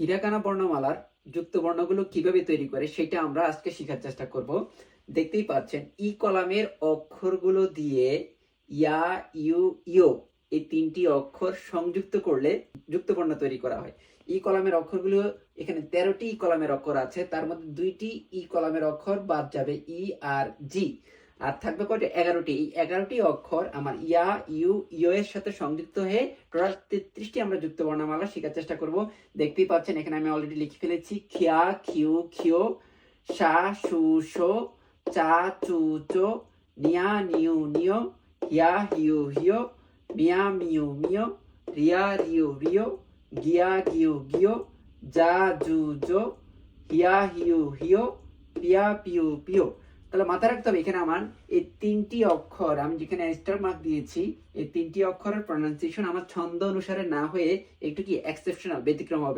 হিরাকানা বর্ণমালার যুক্ত বর্ণগুলো কীভাবে তৈরি করে সেটা আমরা আজকে শেখার চেষ্টা করব। দেখতেই পাচ্ছেন, ই কলামের অক্ষরগুলো দিয়ে ইয়া, ইউ, ইও এই তিনটি অক্ষর সংযুক্ত করলে যুক্ত বর্ণ তৈরি করা হয়। ই কলামের অক্ষরগুলো, এখানে তেরোটি ই কলামের অক্ষর আছে, তার মধ্যে দুইটি ই কলামের অক্ষর বাদ যাবে ই আর জি। আর থাকবে কয়টা? এগারোটি। এই এগারোটি অক্ষর আমার ইয়া, ইউ ইও এর সাথে সংযুক্ত হয়ে টোটাল তেত্রিশটি আমরা যুক্ত বর্ণমালা শেখার চেষ্টা করব। দেখতেই পাচ্ছেন, এখানে আমি অলরেডি লিখে ফেলেছি। খিয়া, খিউ, খিও, সা, সু শো চা, চু, চো, নিয়া, নিউ নিও হিয়া, হিউ হিও মিয়া, মিউ মিও রিয়া, রিউ রিও গিয়া, গিউ গিও যা, জু, জো, হিয়া, হিউ হিও পিয়া, পিউ পিও তাহলে মাথায় রাখতে হবে, এখানে আমার এই তিনটি অক্ষর, আমি যেখানে স্টার মার্ক দিয়েছি, এই তিনটি অক্ষরের প্রনাউন্সিয়েশন আমার ছন্দ অনুসারে না হয়ে একটু কি এক্সেপশনাল ব্যতিক্রম হবে।